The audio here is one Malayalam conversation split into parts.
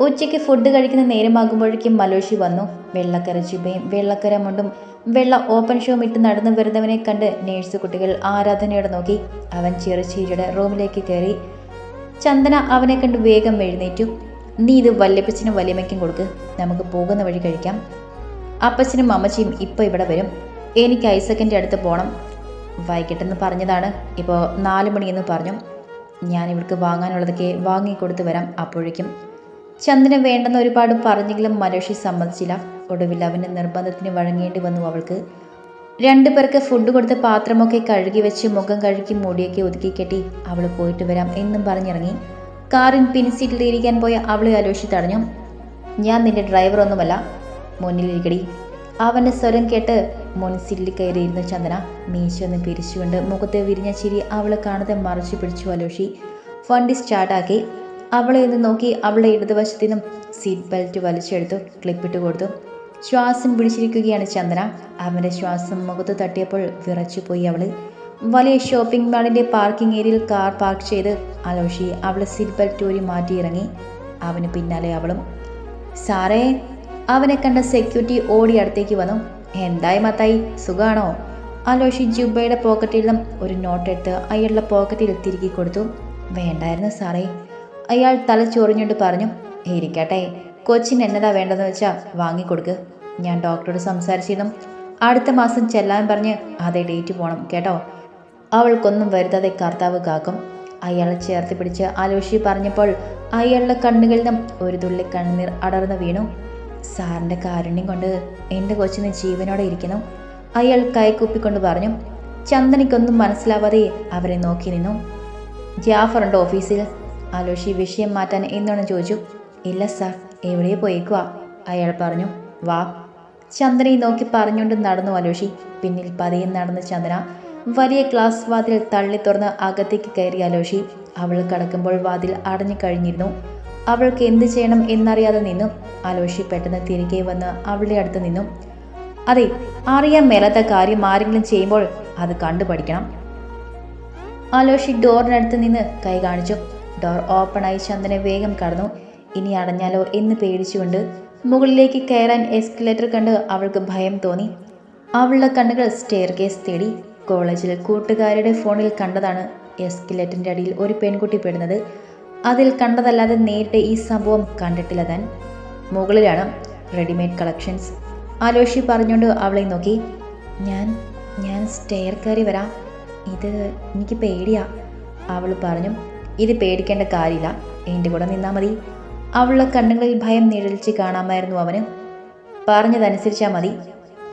ഉച്ചയ്ക്ക് ഫുഡ് കഴിക്കുന്ന നേരമാകുമ്പോഴേക്കും മലോഷി വന്നു. വെള്ളക്കര ചുബയും വെള്ളക്കര മുണ്ടും വെള്ള ഓപ്പൺ ഷോം ഇട്ട് നടന്നു വരുന്നവനെ കണ്ട് നേഴ്സ് കുട്ടികൾ ആരാധനയോടെ നോക്കി. അവൻ ചെറുചീരിയുടെ റൂമിലേക്ക് കയറി. ചന്ദന അവനെ കണ്ട് വേഗം എഴുന്നേറ്റു. നീ ഇത് വല്യപ്പച്ചനും വല്യമ്മയ്ക്കും കൊടുക്ക്. നമുക്ക് പോകുന്ന വഴി കഴിക്കാം. അപ്പച്ചനും അമ്മച്ചിയും ഇപ്പോൾ ഇവിടെ വരും. എനിക്ക് ഐസക്കന്റെ അടുത്ത് പോകണം വൈകിട്ടെന്ന് പറഞ്ഞതാണ്. ഇപ്പോൾ നാല് മണിയെന്ന് പറഞ്ഞു. ഞാൻ ഇവർക്ക് വാങ്ങാനുള്ളതൊക്കെ വാങ്ങിക്കൊടുത്ത് വരാം അപ്പോഴേക്കും. ചന്ദന വേണ്ടെന്ന് ഒരുപാട് പറഞ്ഞെങ്കിലും മനുഷ്യ സമ്മതിച്ചില്ല. ഒടുവിൽ അവന്റെ നിർബന്ധത്തിന് വഴങ്ങേണ്ടി വന്നു അവൾക്ക്. രണ്ടു പേർക്ക് ഫുഡ് കൊടുത്ത് പാത്രമൊക്കെ കഴുകി വെച്ച് മുഖം കഴുകി മുടിയൊക്കെ ഒതുക്കി കെട്ടി അവൾ പോയിട്ട് വരാം എന്നും പറഞ്ഞിറങ്ങി. കാറിൻ പിൻസീറ്റിൽ ഇരിക്കാൻ പോയ അവളെ അലോഷി തടഞ്ഞു. ഞാൻ നിന്റെ ഡ്രൈവർ ഒന്നുമല്ല മുന്നിലിരിക്കടി അവന്റെ സ്വരം കേട്ട് മുൻസീറ്റിൽ കയറിയിരുന്നു ചന്ദന മീശൊന്ന് പിരിച്ചുകൊണ്ട് മുഖത്ത് വിരിഞ്ഞ ചിരി അവളെ കാണാതെ മറച്ചു പിടിച്ചു അലോഷി. വണ്ടി സ്റ്റാർട്ടാക്കി. അവളെ ഒന്ന് നോക്കി അവളുടെ ഇടതുവശത്തു നിന്നും സീറ്റ് ബെൽറ്റ് വലിച്ചെടുത്തു ക്ലിപ്പിട്ട് കൊടുത്തു. ശ്വാസം പിടിച്ചിരിക്കുകയാണ് ചന്ദന. അവന്റെ ശ്വാസം മുഖത്ത് തട്ടിയപ്പോൾ വിറച്ചുപോയി അവൾ വലിയ ഷോപ്പിംഗ് മാളിന്റെ പാർക്കിംഗ് ഏരിയയിൽ കാർ പാർക്ക് ചെയ്ത് അലോഷി അവളെ സീറ്റ് ബെൽറ്റ് ഊരി മാറ്റി ഇറങ്ങി. അവന് പിന്നാലെ അവളും സാറേ അവനെ കണ്ട സെക്യൂരിറ്റി ഓടി അടുത്തേക്ക് വന്നു. എന്തായി മത്തായി? സുഖാണോ? അലോഷി ജുബയുടെ പോക്കറ്റിൽ നിന്നും ഒരു നോട്ട് എടുത്ത് അയാളുടെ പോക്കറ്റിൽ തിരികെ കൊടുത്തു. വേണ്ടായിരുന്നു സാറേ. അയാൾ തല ചൊറിഞ്ഞുകൊണ്ട് പറഞ്ഞു ഇരിക്കട്ടെ കൊച്ചിന് എന്നതാ വേണ്ടതെന്ന് വെച്ചാൽ വാങ്ങിക്കൊടുക്ക്. ഞാൻ ഡോക്ടറോട് സംസാരിച്ചിരുന്നു. അടുത്ത മാസം ചെല്ലാൻ പറഞ്ഞ് അതേ ഡേറ്റ് പോകണം കേട്ടോ. അവൾക്കൊന്നും വരുത്താതെ കർത്താവ് കാക്കും. അയാളെ ചേർത്ത് പിടിച്ച് ആലോഷി പറഞ്ഞപ്പോൾ അയാളുടെ കണ്ണുകളിൽ നിന്നും ഒരു തുള്ളി കണ്ണുനീർ അടർന്നു വീണു. സാറിന്റെ കാരുണ്യം കൊണ്ട് എന്റെ കൊച്ചിന് ജീവനോടെ ഇരിക്കുന്നു. അയാൾ കൈക്കൂപ്പിക്കൊണ്ട് പറഞ്ഞു ചന്ദനിക്കൊന്നും മനസ്സിലാവാതെ അവരെ നോക്കി നിന്നു. ജാഫറുണ്ട് ഓഫീസിൽ. ആലോഷി വിഷയം മാറ്റാൻ എന്നോണം ചോദിച്ചു. ഇല്ല സാർ എവിടെ പോയേക്കുവാ അയാൾ പറഞ്ഞു. വാ. ചന്ദ്രനെ നോക്കി പറഞ്ഞുകൊണ്ട് നടന്നു അലോഷി പിന്നിൽ പതിയെ നടന്ന ചന്ദ്ര വലിയ ക്ലാസ് വാതിൽ തള്ളി തുറന്ന് അകത്തേക്ക് കയറി അലോഷി അവൾ കടക്കുമ്പോൾ വാതിൽ അടഞ്ഞു കഴിഞ്ഞിരുന്നു. അവൾക്ക് എന്ത് ചെയ്യണം എന്നറിയാതെ നിന്നു അലോഷി പെട്ടെന്ന് തിരികെ വന്ന് അവളുടെ അടുത്ത് നിന്നു. അതെ അറിയാൻ മേലാത്ത കാര്യം ആരെങ്കിലും ചെയ്യുമ്പോൾ അത് കണ്ടുപഠിക്കണം അലോഷി ഡോറിനടുത്ത് നിന്ന് കൈ കാണിച്ചു. ഡോർ ഓപ്പണായി ചന്ദനെ വേഗം കടന്നു. ഇനി അടഞ്ഞാലോ എന്ന് പേടിച്ചുകൊണ്ട് മുകളിലേക്ക് കയറാൻ എസ്കലേറ്റർ കണ്ട് അവൾക്ക് ഭയം തോന്നി. അവളുടെ കണ്ണുകൾ സ്റ്റെയർ കേസ് തേടി. കോളേജിൽ കൂട്ടുകാരുടെ ഫോണിൽ കണ്ടതാണ് എസ്കലേറ്ററിന്റെ അടിയിൽ ഒരു പെൺകുട്ടി പെടുന്നത്. അതിൽ കണ്ടതല്ലാതെ നേരിട്ട് ഈ സംഭവം കണ്ടിട്ടില്ല താൻ. മുകളിലാണ് റെഡിമെയ്ഡ് കളക്ഷൻസ് ആലോഷി പറഞ്ഞുകൊണ്ട് അവളെ നോക്കി. ഞാൻ ഞാൻ സ്റ്റെയർ കയറി വരാം. ഇത് എനിക്ക് പേടിയാ അവൾ പറഞ്ഞു. ഇത് പേടിക്കേണ്ട കാര്യമില്ല. എന്റെ കൂടെ നിന്നാൽ മതി. അവളുടെ കണ്ണുകളിൽ ഭയം നിഴലിച്ച് കാണാമായിരുന്നു അവന്. പറഞ്ഞതനുസരിച്ചാൽ മതി.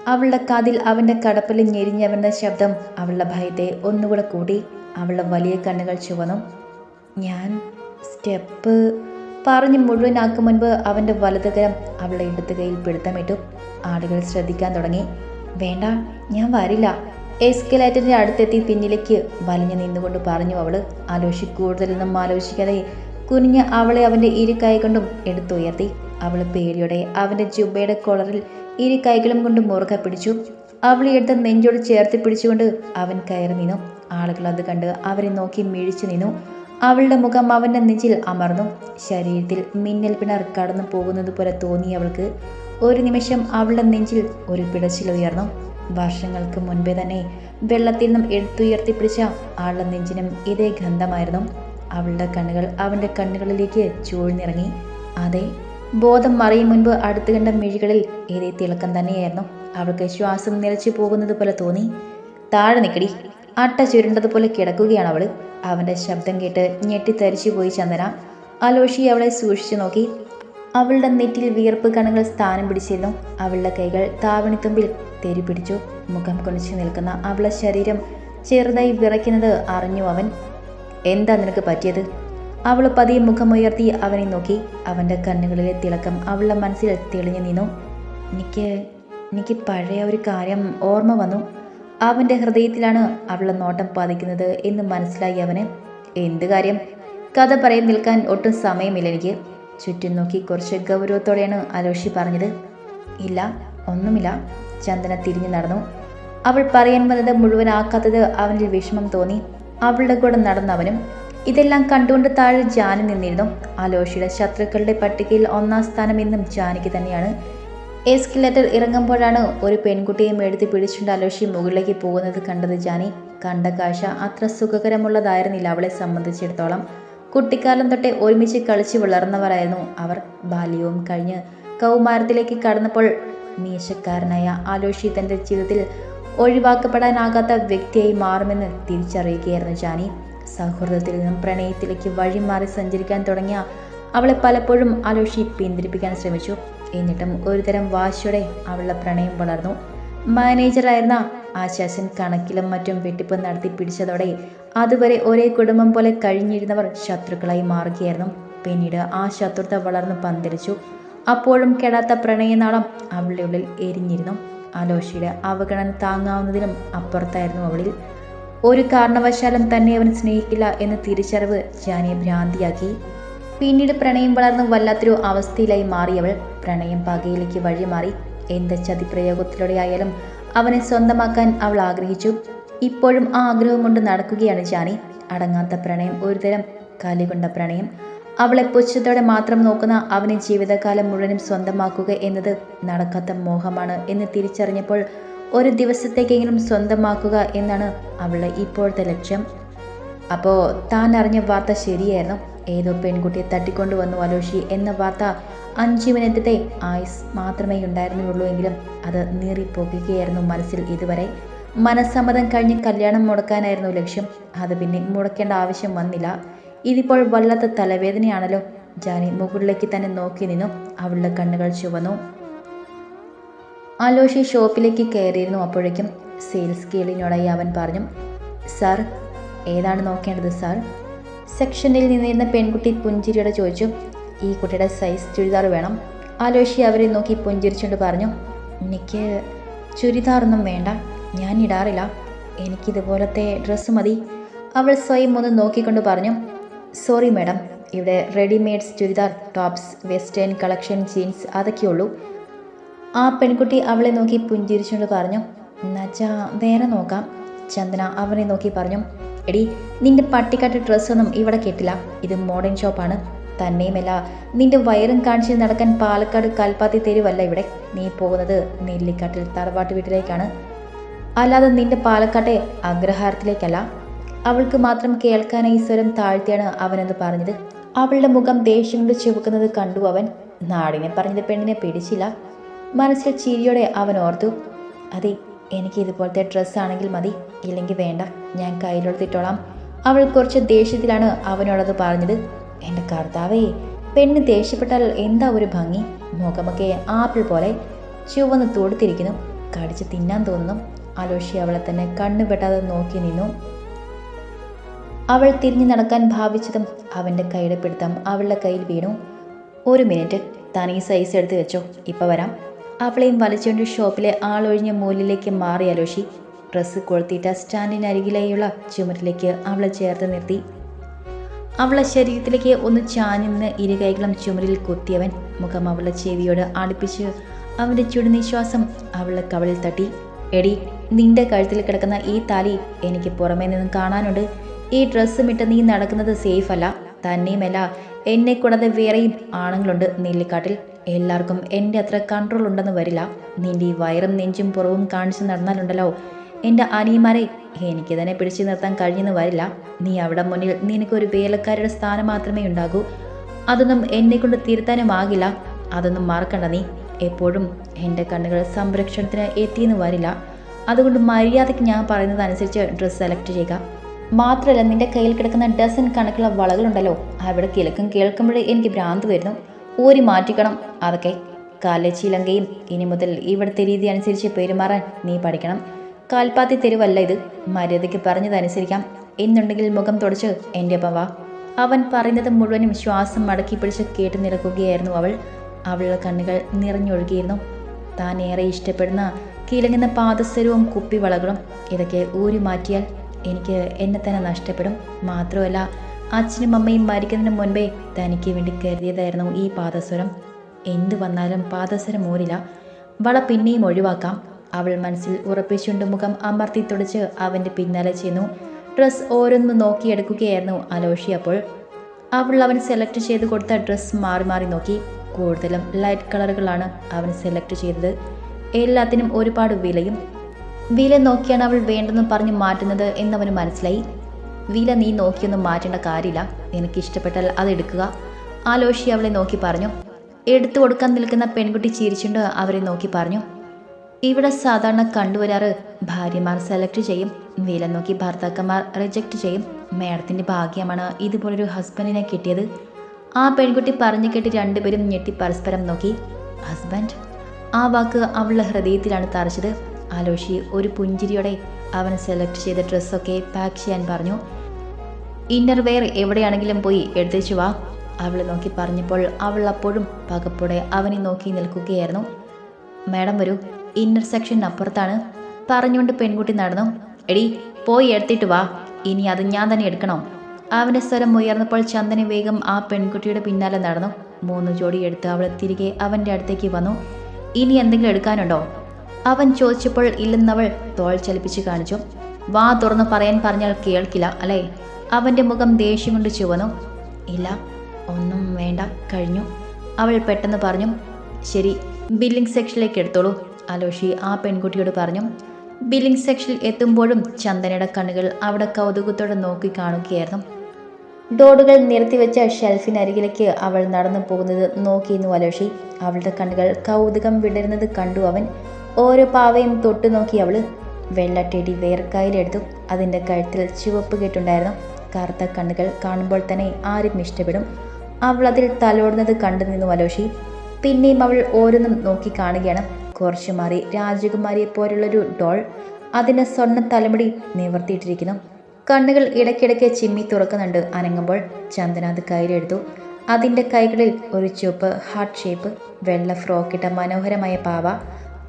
അവളുടെ കാതിൽ അവന്റെ കടപ്പിൽ ഞെരിഞ്ഞവന്റെ ശബ്ദം അവളുടെ ഭയത്തെ ഒന്നുകൂടെ കൂട്ടി അവളുടെ വലിയ കണ്ണുകൾ ചുവന്നു. ഞാൻ സ്റ്റെപ്പ് പറഞ്ഞ് മുഴുവനാക്കും മുൻപ് അവന്റെ വലതുകരം അവളുടെ ഇടത്ത് കൈയിൽ പിടുത്തമിട്ടു. ആളുകൾ ശ്രദ്ധിക്കാൻ തുടങ്ങി. വേണ്ട ഞാൻ വരില്ല. എസ്കലേറ്ററിന്റെ അടുത്തെത്തി പിന്നിലേക്ക് വലിഞ്ഞു നിന്നുകൊണ്ട് പറഞ്ഞു അവൾ ആലോചി കൂടുതലൊന്നും ആലോചിക്കാതെ കുനിഞ്ഞ് അവളെ അവന്റെ ഇരു കൊണ്ടും എടുത്തുയർത്തി. അവൾ പേടിയോടെ അവന്റെ ജുബയുടെ കോളറിൽ ഇരു കൈകളും കൊണ്ട് മുറുകെ പിടിച്ചു. അവളെ എടുത്ത് നെഞ്ചോട് ചേർത്ത് പിടിച്ചുകൊണ്ട് അവൻ കയറി നിന്നു. ആളുകൾ അത് കണ്ട് അവരെ നോക്കി മിഴിച്ചു നിന്നു. അവളുടെ മുഖം അവന്റെ നെഞ്ചിൽ അമർന്നു. ശരീരത്തിൽ മിന്നൽ പിണർ കടന്നു പോകുന്നത് പോലെ തോന്നി അവൾക്ക്. ഒരു നിമിഷം അവളുടെ നെഞ്ചിൽ ഒരു പിടച്ചിൽ ഉയർന്നു. വർഷങ്ങൾക്ക് മുൻപേ തന്നെ വെള്ളത്തിൽ നിന്നും എടുത്തുയർത്തി പിടിച്ച ആളുടെ നെഞ്ചിനും ഇതേ ഗന്ധമായിരുന്നു. അവളുടെ കണ്ണുകൾ അവന്റെ കണ്ണുകളിലേക്ക് ചൂഴ്ന്നിറങ്ങി. അതെ ബോധം മറിയും മുൻപ് അടുത്തു കണ്ട മിഴികളിൽ ഇതേ തിളക്കം തന്നെയായിരുന്നു. അവൾക്ക് ശ്വാസം നിലച്ചു പോകുന്നത് പോലെ തോന്നി. താഴെ നിൽക്കടി അട്ട ചുരുണ്ടതുപോലെ കിടക്കുകയാണ് അവൾ അവന്റെ ശബ്ദം കേട്ട് ഞെട്ടിത്തരിച്ചു പോയി ചന്ദന. അലോഷി അവളെ സൂക്ഷിച്ചു നോക്കി. അവളുടെ നെറ്റിൽ വിയർപ്പ് കണങ്ങൾ സ്ഥാനം പിടിച്ചിരുന്നു. അവളുടെ കൈകൾ താവണിത്തുമ്പിൽ തെരി പിടിച്ചു. മുഖം കുണിച്ചു നിൽക്കുന്ന അവളുടെ ശരീരം ചെറുതായി വിറയ്ക്കുന്നത് അറിഞ്ഞു അവൻ. എന്താ നിനക്ക് പറ്റിയത്? അവൾ പതിയെ മുഖമുയർത്തി അവനെ നോക്കി. അവന്റെ കണ്ണുകളിലെ തിളക്കം അവളുടെ മനസ്സിൽ തെളിഞ്ഞു നിന്നു. എനിക്ക് എനിക്ക് പഴയ ഒരു കാര്യം ഓർമ്മ വന്നു. അവന്റെ ഹൃദയത്തിലാണ് അവളുടെ നോട്ടം പതിക്കുന്നത് എന്ന് മനസ്സിലായി അവന്. എന്ത് കാര്യം? കഥ പറയാൻ നിൽക്കാൻ ഒട്ടും സമയമില്ല എനിക്ക്. ചുറ്റും നോക്കി കുറച്ച് ഗൗരവത്തോടെയാണ് അലോഷി പറഞ്ഞത്. ഇല്ല ഒന്നുമില്ല. ചന്ദന തിരിഞ്ഞു നടന്നു. അവൾ പറയാൻ വന്നത് മുഴുവനാക്കാത്തത് അവനിൽ വിഷമം തോന്നി. അവളുടെ കൂടെ നടന്നവനും ഇതെല്ലാം കണ്ടുകൊണ്ട് താഴെ ജാനി നിന്നിരുന്നു. അലോഷിയുടെ ശത്രുക്കളുടെ പട്ടികയിൽ ഒന്നാം സ്ഥാനം ഇന്നും ജാനിക്ക് തന്നെയാണ്. എസ്കലേറ്റർ ഇറങ്ങുമ്പോഴാണ് ഒരു പെൺകുട്ടിയെ എടുത്ത് പിടിച്ചുകൊണ്ട് അലോഷി മുകളിലേക്ക് പോകുന്നത് കണ്ടത് ജാനി. കണ്ട കാഴ്ച അത്ര സുഖകരമുള്ളതായിരുന്നില്ല അവളെ സംബന്ധിച്ചിടത്തോളം. കുട്ടിക്കാലം തൊട്ടേ ഒരുമിച്ച് കളിച്ച് വളർന്നവരായിരുന്നു അവർ. ബാല്യവും കഴിഞ്ഞ് കൗമാരത്തിലേക്ക് കടന്നപ്പോൾ മീശക്കാരനായ ആലോഷി തന്റെ ജീവിതത്തിൽ ഒഴിവാക്കപ്പെടാനാകാത്ത വ്യക്തിയായി മാറുമെന്ന് തിരിച്ചറിയുകയായിരുന്നു ജാനി. സൗഹൃദത്തിൽ നിന്നും പ്രണയത്തിലേക്ക് വഴിമാറി സഞ്ചരിക്കാൻ തുടങ്ങിയ അവളെ പലപ്പോഴും ആലോഷി പിന്തിരിപ്പിക്കാൻ ശ്രമിച്ചു. എന്നിട്ടും ഒരുതരം വാശിയോടെ അവളുടെ പ്രണയം വളർന്നു. മാനേജറായിരുന്ന ആശാസൻ കണക്കിലും മറ്റും വെട്ടിപ്പ് നടത്തി പിടിച്ചതോടെ അതുവരെ ഒരേ കുടുംബം പോലെ കഴിഞ്ഞിരുന്നവർ ശത്രുക്കളായി മാറുകയായിരുന്നു. പിന്നീട് ആ ശത്രുത വളർന്നു പന്തലിച്ചു അപ്പോഴും കെടാത്ത പ്രണയനാളം അവളുടെ ഉള്ളിൽ എരിഞ്ഞിരുന്നു. ആലോഷിയുടെ അവഗണന താങ്ങാവുന്നതിനും അപ്പുറത്തായിരുന്നു അവളിൽ. ഒരു കാരണവശാലും തന്നെ അവൻ സ്നേഹിക്കില്ല എന്ന തിരിച്ചറിവ് ജാനിയെ ഭ്രാന്തിയാക്കി. പിന്നീട് പ്രണയം വളർന്ന് വല്ലാത്തൊരു അവസ്ഥയിലായി മാറിയവൾ പ്രണയം പകയിലേക്ക് വഴിമാറി. എന്ത് ചതിപ്രയോഗത്തിലൂടെ ആയാലും അവനെ സ്വന്തമാക്കാൻ അവൾ ആഗ്രഹിച്ചു. ഇപ്പോഴും ആ ആഗ്രഹം കൊണ്ട് നടക്കുകയാണ് ജാനി. അടങ്ങാത്ത പ്രണയം ഒരുതരം കലികൊണ്ട പ്രണയം. അവളെ പുച്ഛത്തോടെ മാത്രം നോക്കുന്ന അവനെ ജീവിതകാലം മുഴുവനും സ്വന്തമാക്കുക എന്നത് നടക്കാത്ത മോഹമാണ് എന്ന് തിരിച്ചറിഞ്ഞപ്പോൾ ഒരു ദിവസത്തേക്കെങ്കിലും സ്വന്തമാക്കുക എന്നാണ് അവളുടെ ഇപ്പോഴത്തെ ലക്ഷ്യം. അപ്പോൾ താൻ അറിഞ്ഞ വാർത്ത ശരിയായിരുന്നു. ഏതോ പെൺകുട്ടിയെ തട്ടിക്കൊണ്ടുവന്നു അലോഷി എന്ന വാർത്ത അഞ്ച് മിനിറ്റത്തെ ആയുസ് മാത്രമേ ഉണ്ടായിരുന്നുള്ളൂ എങ്കിലും അത് നീറിപ്പോകുകയായിരുന്നു മനസ്സിൽ ഇതുവരെ. മനസ്സമ്മതം കഴിഞ്ഞ് കല്യാണം മുടക്കാനായിരുന്നു ലക്ഷ്യം. അത് പിന്നെ മുടക്കേണ്ട ആവശ്യം വന്നില്ല. ഇതിപ്പോൾ വല്ലാത്ത തലവേദനയാണല്ലോ. ജാനി മുകളിലേക്ക് തന്നെ നോക്കി നിന്നു. അവളുടെ കണ്ണുകൾ ചുവന്നു. ആലോഷി ഷോപ്പിലേക്ക് കയറിയിരുന്നു അപ്പോഴേക്കും. സെയിൽസ് ഗേളിനോടായി അവൻ പറഞ്ഞു സാർ ഏതാണ് നോക്കേണ്ടത് സാർ? സെക്ഷനിൽ നിന്നിരുന്ന പെൺകുട്ടി പുഞ്ചിരിയോടെ ചോദിച്ചു ഈ കുട്ടിയുടെ സൈസ് ചുരിദാർ വേണം? ആലോഷി അവരെ നോക്കി പുഞ്ചിരിച്ചുകൊണ്ട് പറഞ്ഞു എനിക്ക് ചുരിദാറൊന്നും വേണ്ട. ഞാൻ ഇടാറില്ല എനിക്കിതുപോലത്തെ ഡ്രസ്സ് മതി. അവൾ സ്വയം ഒന്ന് നോക്കിക്കൊണ്ട് പറഞ്ഞു സോറി മാഡം ഇവിടെ readymades churidar tops western collection jeans അതൊക്കെയുള്ളൂ. ആ പെൺകുട്ടി അവളെ നോക്കി പുഞ്ചിരിച്ചുകൊണ്ട് പറഞ്ഞു എന്നുവച്ചാ വേറെ നോക്കാം. ചന്ദന അവനെ നോക്കി പറഞ്ഞു എടി നിന്റെ പട്ടിക്കാട്ട് ഡ്രസ്സൊന്നും ഇവിടെ കിട്ടില്ല. ഇത് മോഡേൺ ഷോപ്പാണ്. തന്നെയുമല്ല നിന്റെ വയറും കാണിച്ച് നടക്കാൻ പാലക്കാട് കൽപ്പാത്തി തെരുവല്ല ഇവിടെ. നീ പോകുന്നത് നെല്ലിക്കാട്ടിൽ തറവാട്ട് വീട്ടിലേക്കാണ്. അല്ലാതെ നിന്റെ പാലക്കാട്ടെ അഗ്രഹാരത്തിലേക്കല്ല. അവൾക്ക് മാത്രം കേൾക്കാനായി സ്വരം താഴ്ത്തിയാണ് അവനത് പറഞ്ഞത്. അവളുടെ മുഖം ദേഷ്യം കൊണ്ട് ചുവക്കുന്നത് കണ്ടു അവൻ. നാടിനെ പറഞ്ഞത് പെണ്ണിനെ പിടിച്ചില്ല. മനസ്സിൽ ചിരിയോടെ അവൻ ഓർത്തു അതെ എനിക്ക് ഇതുപോലത്തെ ഡ്രസ്സാണെങ്കിൽ മതി. ഇല്ലെങ്കിൽ വേണ്ട. ഞാൻ കയ്യിലെടുത്തിട്ടോളാം അവൾ കുറച്ച് ദേഷ്യത്തിലാണ് അവനോടത് പറഞ്ഞത്. എന്റെ കർത്താവേ പെണ്ണ് ദേഷ്യപ്പെട്ടാൽ എന്താ ഒരു ഭംഗി? മുഖമൊക്കെ ആപ്പിൾ പോലെ ചുവന്ന് തൊടുത്തിരിക്കുന്നു. കടിച്ച് തിന്നാൻ തോന്നുന്നു. അലോഷി അവളെ തന്നെ കണ്ണു പെട്ടാതെ നോക്കി നിന്നു. അവൾ തിരിഞ്ഞു നടക്കാൻ ഭാവിച്ചതും അവന്റെ കൈയുടെ പിടുത്തം അവളുടെ കയ്യിൽ വീണു. ഒരു മിനിറ്റ് താൻ ഈ സൈസ് എടുത്ത് വെച്ചോ. ഇപ്പം വരാം. അവളെയും വലിച്ചുകൊണ്ട് ഷോപ്പിലെ ആളൊഴിഞ്ഞ മൂലിലേക്ക് മാറി അലോഷി ഡ്രസ്സ് കൊളുത്തിയിട്ട സ്റ്റാൻഡിനരികിലായുള്ള ചുമരിലേക്ക് അവളെ ചേർത്ത് നിർത്തി. അവളെ ശരീരത്തിലേക്ക് ഒന്ന് ചാഞ്ഞിന്ന് ഇരുകൈകളും ചുമരിൽ കുത്തിയവൻ മുഖം അവളുടെ ചെവിയോട് അടുപ്പിച്ച് അവന്റെ ചുടുനിശ്വാസം അവളുടെ കവളിൽ തട്ടി. എടി നിന്റെ കഴുത്തിൽ കിടക്കുന്ന ഈ താലി എനിക്ക് പുറമേ നിന്നും കാണാനുണ്ട്. ഈ ഡ്രസ്സും ഇട്ട് നീ നടക്കുന്നത് സേഫ് അല്ല. തന്നെയുമല്ല എന്നെ കൂടാതെ വേറെയും ആണുങ്ങളുണ്ട് നെല്ലിക്കാട്ടിൽ. എല്ലാവർക്കും എന്റെ അത്ര കൺട്രോൾ ഉണ്ടെന്ന് വരില്ല. നിന്റെ ഈ വയറും നെഞ്ചും പുറവും കാണിച്ച് നടന്നാലുണ്ടല്ലോ. എന്റെ അനിയന്മാരെ എനിക്ക് തന്നെ പിടിച്ചു നിർത്താൻ കഴിഞ്ഞെന്ന് വരില്ല. നീ അവിടെ മുന്നിൽ നിനക്കൊരു വേലക്കാരുടെ സ്ഥാനം മാത്രമേ ഉണ്ടാകൂ. അതൊന്നും എന്നെ കൊണ്ട് തിരുത്താനുമാകില്ല അതൊന്നും മറക്കണ്ട നീ. എപ്പോഴും എന്റെ കണ്ണുകൾ സംരക്ഷണത്തിന് എത്തിയെന്ന് വരില്ല. അതുകൊണ്ട് മര്യാദയ്ക്ക് ഞാൻ പറയുന്നത് അനുസരിച്ച് ഡ്രസ്സ് സെലക്ട് ചെയ്യുക. മാത്രമല്ല നിന്റെ കയ്യിൽ കിടക്കുന്ന ഡസൻ കണക്കുള്ള വളകളുണ്ടല്ലോ അവിടെ കിലക്കും കേൾക്കുമ്പോഴേ എനിക്ക് ഭ്രാന്ത് വരുന്നു. ഊരി മാറ്റിക്കണം. അതൊക്കെ കാലച്ചിലങ്കയും ഇനി മുതൽ ഇവിടുത്തെ രീതി അനുസരിച്ച് പെരുമാറാൻ നീ പഠിക്കണം. കാൽപ്പാത്തി തെരുവല്ല ഇത്. മര്യാദയ്ക്ക് പറഞ്ഞതനുസരിക്കാം. എന്നുണ്ടെങ്കിൽ മുഖം തുടച്ച് എന്റെ ഒപ്പം വാ. അവൻ പറയുന്നത് മുഴുവനും ശ്വാസം മടക്കി പിടിച്ച് കേട്ടു നിൽക്കുകയായിരുന്നു അവൾ. അവളുടെ കണ്ണുകൾ നിറഞ്ഞൊഴുകിയിരുന്നു. താൻ ഏറെ ഇഷ്ടപ്പെടുന്ന കിളങ്ങുന്ന പാദസരവും കുപ്പിവളകളും ഇതൊക്കെ ഊരി മാറ്റിയാൽ എനിക്ക് എന്നെ തന്നെ നഷ്ടപ്പെടും. മാത്രമല്ല അച്ഛനും അമ്മയും മരിക്കുന്നതിന് മുൻപേ തനിക്ക് വേണ്ടി കരുതിയതായിരുന്നു ഈ പാദസ്വരം. എന്തു വന്നാലും പാദസരം ഊരില്ല. വള പിന്നെയും ഒഴിവാക്കാം. അവൾ മനസ്സിൽ ഉറപ്പിച്ചുകൊണ്ട് മുഖം അമർത്തി തുടച്ച് അവന്റെ പിന്നാലെ ചെന്നു. ഡ്രസ്സ് ഓരോന്ന് നോക്കിയെടുക്കുകയായിരുന്നു അലോഷി അപ്പോൾ. അവൾ അവൻ സെലക്ട് ചെയ്ത് കൊടുത്ത ഡ്രസ്സ് മാറി മാറി നോക്കി. കൂടുതലും ലൈറ്റ് കളറുകളാണ് അവൻ സെലക്ട് ചെയ്തത്. എല്ലാത്തിനും ഒരുപാട് വിലയും. വില നോക്കിയാണ് അവൾ വേണ്ടെന്ന് പറഞ്ഞ് മാറ്റുന്നത് എന്നവന് മനസ്സിലായി. വില നീ നോക്കിയൊന്നും മാറ്റേണ്ട കാര്യമില്ല. നിനക്ക് ഇഷ്ടപ്പെട്ടാൽ അത് എടുക്കുക. ആലോഷി അവളെ നോക്കി പറഞ്ഞു. എടുത്തു കൊടുക്കാൻ നിൽക്കുന്ന പെൺകുട്ടി ചിരിച്ചുകൊണ്ട് അവരെ നോക്കി പറഞ്ഞു. ഇവിടെ സാധാരണ കണ്ടുവരാറ് ഭാര്യമാർ സെലക്ട് ചെയ്യും. വില നോക്കി ഭർത്താക്കന്മാർ റിജക്റ്റ് ചെയ്യും. മേഡത്തിന്റെ ഭാഗ്യമാണ് ഇതുപോലൊരു ഹസ്ബൻഡിനെ കിട്ടിയത്. ആ പെൺകുട്ടി പറഞ്ഞു കേട്ട് രണ്ടുപേരും ഞെട്ടി പരസ്പരം നോക്കി. ഹസ്ബൻഡ് ആ വാക്ക് അവളുടെ ഹൃദയത്തിലാണ് തറച്ചത്. ആലോഷി ഒരു പുഞ്ചിരിയോടെ അവൻ സെലക്ട് ചെയ്ത ഡ്രസ്സൊക്കെ പാക്ക് ചെയ്യാൻ പറഞ്ഞു. ഇന്നർവെയർ എവിടെയാണെങ്കിലും പോയി എടുത്തേച്ചു വാ അവളെ നോക്കി പറഞ്ഞപ്പോൾ അവൾ അപ്പോഴും പകപ്പോടെ അവനെ നോക്കി നിൽക്കുകയായിരുന്നു. മാഡം വരൂ ഇന്നർ സെക്ഷൻ അപ്പുറത്താണ് പറഞ്ഞുകൊണ്ട് പെൺകുട്ടി നടന്നു. എടി പോയി എടുത്തിട്ട് വാ ഇനി അത് ഞാൻ തന്നെ എടുക്കണോ. അവന്റെ സ്വരം ഉയർന്നപ്പോൾ ചന്ദന വേഗം ആ പെൺകുട്ടിയുടെ പിന്നാലെ നടന്നു. മൂന്ന് ജോഡി എടുത്ത് അവൾ തിരികെ അവന്റെ അടുത്തേക്ക് വന്നു. ഇനി എന്തെങ്കിലും എടുക്കാനുണ്ടോ? അവൻ ചോദിച്ചപ്പോൾ ഇല്ലെന്നവൾ തോൾ ചലിപ്പിച്ച് കാണിച്ചു. വാ തുറന്ന് പറയാൻ പറഞ്ഞാൽ കേൾക്കില്ല അല്ലേ? അവന്റെ മുഖം ദേഷ്യം കൊണ്ട് ചുവന്നു. ഇല്ല ഒന്നും വേണ്ട കഴിഞ്ഞു. അവൾ പെട്ടെന്ന് പറഞ്ഞു ശരി ബില്ലിംഗ് സെക്ഷനിലേക്ക് എടുത്തോളൂ അലോഷി ആ പെൺകുട്ടിയോട് പറഞ്ഞു. ബില്ലിംഗ് സെക്ഷനിൽ എത്തുമ്പോഴും ചന്ദനയുടെ കണ്ണുകൾ അവിടെ കൗതുകത്തോടെ നോക്കി കാണുകയായിരുന്നു. ഡോഡുകൾ നിരത്തിവെച്ച ഷെൽഫിനരികിലേക്ക് അവൾ നടന്നു പോകുന്നത് നോക്കിയിരുന്നു അലോഷി. അവളുടെ കണ്ണുകൾ കൗതുകം വിടരുന്നത് കണ്ടു അവൻ. ഓരോ പാവയും തൊട്ടു നോക്കി അവൾ വെള്ള ടെടി വേർക്കായിലെടുത്തു. അതിന്റെ കഴുത്തിൽ ചുവപ്പ് കെട്ടുണ്ടായിരുന്നു. കറുത്ത കണ്ണുകൾ കാണുമ്പോൾ തന്നെ ആരും ഇഷ്ടപ്പെടും. അവൾ അതിൽ തലോടുന്നത് കണ്ടു നിന്നു അലോഷി. പിന്നെയും അവൾ ഓരോന്നും നോക്കി കാണുകയാണ്. കുറച്ചു മാറി രാജകുമാരിയെ പോലുള്ളൊരു ഡോൾ അതിന് സ്വർണ തലമുടി നിവർത്തിയിട്ടിരിക്കുന്നു. കണ്ണുകൾ ഇടയ്ക്കിടയ്ക്ക് ചിമ്മി തുറക്കുന്നുണ്ട്. അനങ്ങുമ്പോൾ ചന്ദന അത് കയ്യിലെടുത്തു. അതിന്റെ കൈകളിൽ ഒരു ചുവപ്പ് ഹാർട്ട് ഷേപ്പ് വെള്ള ഫ്രോക്കിട്ട മനോഹരമായ പാവ.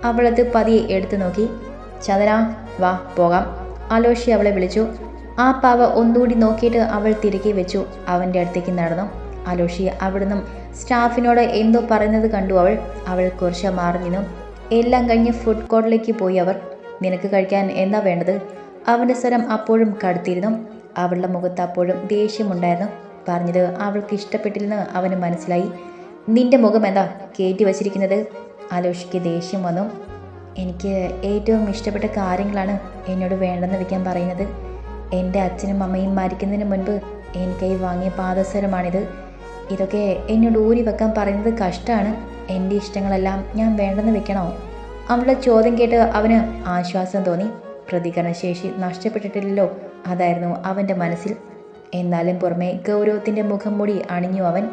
അവളത് പതിയെ എടുത്തു നോക്കി. ചന്ദന വാ പോകാം. അലോഷി അവളെ വിളിച്ചു. ആ പാവ ഒന്നുകൂടി നോക്കിയിട്ട് അവൾ തിരികെ വെച്ചു. അവന്റെ അടുത്തേക്ക് നടന്നു. അലോഷി അവിടുന്ന് സ്റ്റാഫിനോട് എന്തോ പറയുന്നത് കണ്ടു അവൾ. അവൾ കുറച്ച് മാറി നിന്നു. എല്ലാം കഴിഞ്ഞ് ഫുഡ് കോർട്ടിലേക്ക് പോയി അവർ. നിനക്ക് കഴിക്കാൻ എന്താ വേണ്ടത്? അവന്റെ സ്വരം അപ്പോഴും കടുത്തിരുന്നു. അവളുടെ മുഖത്ത് അപ്പോഴും ദേഷ്യമുണ്ടായിരുന്നു. പറഞ്ഞത് അവൾക്ക് ഇഷ്ടപ്പെട്ടില്ലെന്ന് അവന് മനസ്സിലായി. നിന്റെ മുഖം എന്താ? കയറ്റി വച്ചിരിക്കുന്നത്? ആലോഷിക്ക് ദേഷ്യം വന്നു. എനിക്ക് ഏറ്റവും ഇഷ്ടപ്പെട്ട കാര്യങ്ങളാണ് എന്നോട് വേണ്ടെന്ന് വയ്ക്കാൻ പറയുന്നത്. എന്റെ അച്ഛനും അമ്മയും മരിക്കുന്നതിന് മുൻപ് എനിക്കായി വാങ്ങിയ പാദസരമാണിത്. ഇതൊക്കെ എന്നോട് ഊരി വെക്കാൻ പറയുന്നത് കഷ്ടമാണ്. എന്റെ ഇഷ്ടങ്ങളെല്ലാം ഞാൻ വേണ്ടെന്ന് വെക്കണോ? അവളുടെ ചോദ്യം കേട്ട് അവന് ആശ്വാസം തോന്നി. പ്രതികരണശേഷി നഷ്ടപ്പെട്ടിട്ടില്ലല്ലോ. അതായിരുന്നു അവന്റെ മനസ്സിൽ. എന്നാലും പുറമെ ഗൗരവത്തിന്റെ മുഖം മൂടി അണിഞ്ഞു അവൻ.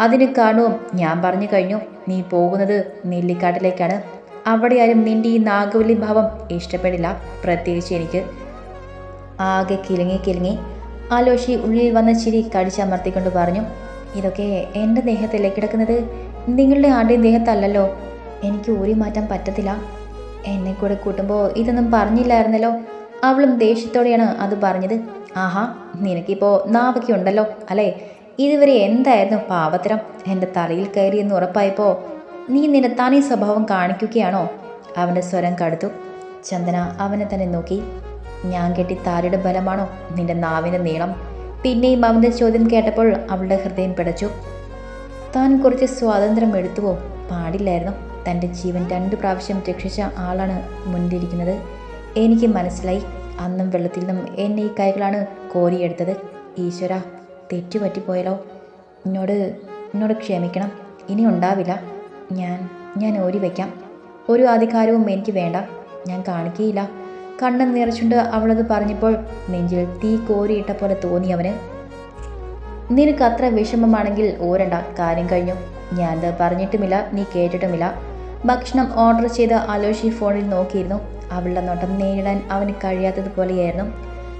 അതിന് കാണുവും ഞാൻ പറഞ്ഞു കഴിഞ്ഞു. നീ പോകുന്നത് നെല്ലിക്കാട്ടിലേക്കാണ്. അവിടെ ആരും നിന്റെ ഈ നാഗവല്ലി ഭാവം ഇഷ്ടപ്പെടില്ല. പ്രത്യേകിച്ച് എനിക്ക്. ആകെ കിലുങ്ങി കിലുങ്ങി ആലോഷി ഉള്ളിൽ വന്ന ചിരി കടിച്ചമർത്തിക്കൊണ്ട് പറഞ്ഞു ഇതൊക്കെ എന്റെ ദേഹത്തിലേക്ക് കിടക്കുന്നത്? നിങ്ങളുടെ ആരുടെയും ദേഹത്തല്ലല്ലോ. എനിക്ക് ഊരി മാറ്റാൻ പറ്റത്തില്ല. എന്നെ കൂടെ കൂട്ടുമ്പോൾ ഇതൊന്നും പറഞ്ഞില്ലായിരുന്നല്ലോ. അവളും ദേഷ്യത്തോടെയാണ് അത് പറഞ്ഞത്. ആഹാ നിനക്കിപ്പോൾ നാവൊക്കെ ഉണ്ടല്ലോ അല്ലേ? ഇതുവരെ എന്തായിരുന്നു പാവത്തരം? എന്റെ തലയിൽ കയറിയെന്ന് ഉറപ്പായപ്പോൾ നീ നിന്റെ തനി സ്വഭാവം കാണിക്കുകയാണോ? അവന്റെ സ്വരം കടുത്തു. ചന്ദന അവനെ തന്നെ നോക്കി. ഞാൻ കെട്ടി താരയുടെ ബലമാണോ നിന്റെ നാവിന്റെ നീളം? പിന്നെയും അവന്റെ ചോദ്യം കേട്ടപ്പോൾ അവളുടെ ഹൃദയം പിടച്ചു. താൻ കുറച്ച് സ്വാതന്ത്ര്യം എടുത്തുവോ? പാടില്ലായിരുന്നു. തന്റെ ജീവൻ രണ്ട് പ്രാവശ്യം രക്ഷിച്ച ആളാണ് മുന്നിലിരിക്കുന്നത് എനിക്ക് മനസ്സിലായി. അന്നും വെള്ളത്തിൽ നിന്നും എന്നെ ഈ കൈകളാണ് കോരിയെടുത്തത്. ഈശ്വര തെറ്റുപറ്റിപ്പോയാലോ എന്നോട് എന്നോട് ക്ഷമിക്കണം. ഇനി ഉണ്ടാവില്ല. ഞാൻ ഞാൻ ഓരി വയ്ക്കാം ഒരു അധികാരവും എനിക്ക് വേണ്ട. ഞാൻ കാണിക്കുകയില്ല കണ്ണ് നിറച്ചുണ്ട് അവളത് പറഞ്ഞപ്പോൾ നെഞ്ചിൽ തീ കോരിയിട്ട പോലെ തോന്നി അവന്. നിനക്ക് അത്ര വിഷമമാണെങ്കിൽ ഓരണ്ട കാര്യം കഴിഞ്ഞു. ഞാനത് പറഞ്ഞിട്ടുമില്ല. നീ കേട്ടിട്ടുമില്ല. ഭക്ഷണം ഓർഡർ ചെയ്ത് അലോഷി ഫോണിൽ നോക്കിയിരുന്നു. അവളുടെ നോട്ടം നേരിടാൻ അവന് കഴിയാത്തതുപോലെയായിരുന്നു.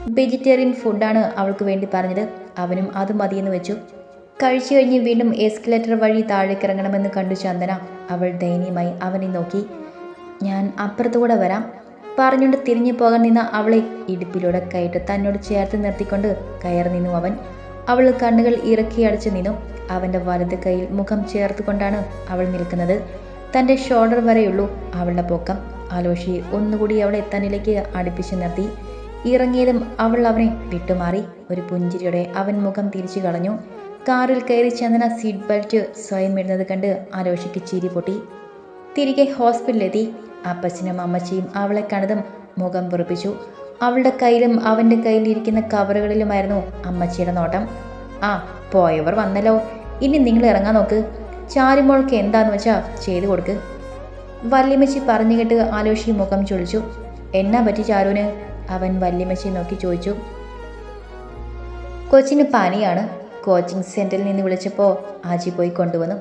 വെജിറ്റേറിയൻ ഫുഡാണ് അവൾക്ക് വേണ്ടി പറഞ്ഞത്. അവനും അത് മതിയെന്ന് വെച്ചു. കഴിച്ചു കഴിഞ്ഞ് വീണ്ടും എസ്കലേറ്റർ വഴി താഴേക്കിറങ്ങണമെന്ന് കണ്ടു ചന്ദന. അവൾ ദയനീയമായി അവനെ നോക്കി. ഞാൻ അപ്പുറത്തുകൂടെ വരാം. പറഞ്ഞുകൊണ്ട് തിരിഞ്ഞു പോകാൻ നിന്ന അവളെ ഇടുപ്പിലൂടെ കയറ്റ് തന്നോട് ചേർത്ത് നിർത്തിക്കൊണ്ട് കയറി നിന്നു അവൻ. അവൾ കണ്ണുകൾ ഇറക്കി അടച്ചു നിന്നു. അവന്റെ വലത് കൈയിൽ മുഖം ചേർത്തുകൊണ്ടാണ് അവൾ നിൽക്കുന്നത്. തന്റെ ഷോൾഡർ വരെയുള്ളൂ അവളുടെ പൊക്കം. ആലോഷി ഒന്നുകൂടി അവളെ തന്നിലേക്ക് അടുപ്പിച്ച് നിർത്തി. ഇറങ്ങിയതും അവൾ അവനെ വിട്ടുമാറി. ഒരു പുഞ്ചിരിയോടെ അവൻ മുഖം തിരിച്ചു കളഞ്ഞു. കാറിൽ കയറി ചന്ദന സീറ്റ് ബെൽറ്റ് സ്വയം ഇടുന്നത് കണ്ട് ആലോഷിക്ക് ചിരി പൊട്ടി. തിരികെ ഹോസ്പിറ്റലിലെത്തി. അപ്പച്ചനും അമ്മച്ചിയും അവളെ കണ്ടതും മുഖം പൊറുപ്പിച്ചു അവളുടെ കയ്യിലും അവന്റെ കയ്യിലിരിക്കുന്ന കവറുകളിലുമായിരുന്നു അമ്മച്ചിയുടെ നോട്ടം. ആ പോയവർ വന്നല്ലോ. ഇനി നിങ്ങൾ ഇറങ്ങാൻ നോക്ക്. ചാരിമോൾക്ക് എന്താന്ന് വെച്ചാ ചെയ്തു കൊടുക്ക്. വല്യമ്മച്ചി പറഞ്ഞു കേട്ട് ആലോഷി മുഖം ചൊളിച്ചു. എന്നാ പറ്റി ചാരുവിന്? അവൻ വല്യമ്മച്ചി നോക്കി ചോദിച്ചു. കൊച്ചിന് പനിയാണ്. കോച്ചിങ് സെന്ററിൽ നിന്ന് വിളിച്ചപ്പോൾ ആജി പോയി കൊണ്ടുവന്നു.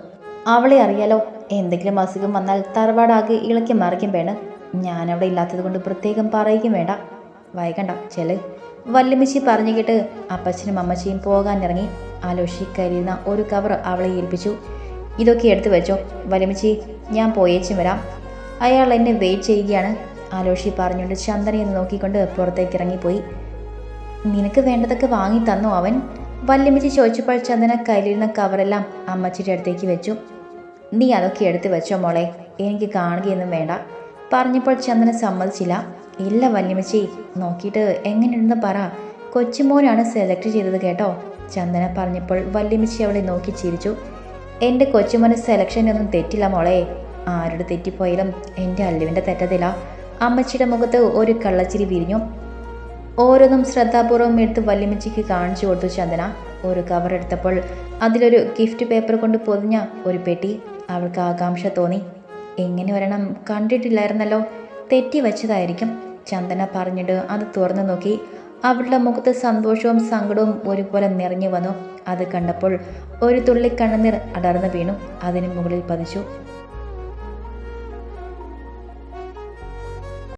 അവളെ അറിയാലോ എന്തെങ്കിലും അസുഖം വന്നാൽ തറവാടാകെ ഇളക്കി മറിക്കും വേണം ഞാനവിടെ ഇല്ലാത്തത് കൊണ്ട് പ്രത്യേകം പറയുകയും വേണ്ട. വൈകണ്ട ചെൽ വല്യമ്മച്ചി പറഞ്ഞു കേട്ട് അപ്പച്ചനും അമ്മച്ചിയും പോകാനിറങ്ങി ആലോഷി കരുതുന്ന ഒരു കവർ അവളെ ഏൽപ്പിച്ചു. ഇതൊക്കെ എടുത്തു വെച്ചോ. വലിമച്ചി ഞാൻ പോയേച്ചും വരാം. അയാൾ എന്നെ വെയിറ്റ് ചെയ്യുകയാണ്. ആലോഷി പറഞ്ഞുകൊണ്ട് ചന്ദനയെ നോക്കിക്കൊണ്ട് പുറത്തേക്ക് ഇറങ്ങിപ്പോയി. നിനക്ക് വേണ്ടതൊക്കെ വാങ്ങി തന്നു അവൻ? വല്യമ്മച്ചി ചോദിച്ചപ്പോൾ ചന്ദന കയ്യിലിരുന്ന കവറെല്ലാം അമ്മച്ചിയുടെ അടുത്തേക്ക് വെച്ചു. നീ അതൊക്കെ എടുത്തു വെച്ചോ മോളെ. എനിക്ക് കാണുകയൊന്നും വേണ്ട. പറഞ്ഞപ്പോൾ ചന്ദന സമ്മതിച്ചില്ല. ഇല്ല വല്യമ്മച്ചി നോക്കിയിട്ട് എങ്ങനെയുണ്ടെന്ന് പറ. കൊച്ചുമോനാണ് സെലക്ട് ചെയ്തത് കേട്ടോ. ചന്ദന പറഞ്ഞപ്പോൾ വല്യമ്മച്ചി അവളെ നോക്കി ചിരിച്ചു. എന്റെ കൊച്ചുമോന് സെലക്ഷനൊന്നും തെറ്റില്ല മോളെ. ആരുടെ തെറ്റിപ്പോയാലും എന്റെ അല്ലുവിന്റെ തെറ്റതില്ല അമ്മച്ചിയുടെ മുഖത്ത് ഒരു കള്ളച്ചിരി വിരിഞ്ഞു. ഓരോന്നും ശ്രദ്ധാപൂർവം എടുത്ത് വല്യമ്മച്ചിക്ക് കാണിച്ചു കൊടുത്തു ചന്ദന. ഒരു കവർ എടുത്തപ്പോൾ അതിലൊരു ഗിഫ്റ്റ് പേപ്പർ കൊണ്ട് പൊതിഞ്ഞ ഒരു പെട്ടി. അവൾക്ക് ആകാംക്ഷ തോന്നി. എങ്ങനെ വരണം കണ്ടിട്ടില്ലായിരുന്നല്ലോ? തെറ്റി വച്ചതായിരിക്കും. ചന്ദന പറഞ്ഞിട്ട് അത് തുറന്നു നോക്കി. അവളുടെ മുഖത്ത് സന്തോഷവും സങ്കടവും ഒരുപോലെ നിറഞ്ഞു വന്നു. അത് കണ്ടപ്പോൾ ഒരു തുള്ളി കണ്ണുനീർ അടർന്നു വീണു. അതിന് മുകളിൽ പതിച്ചു.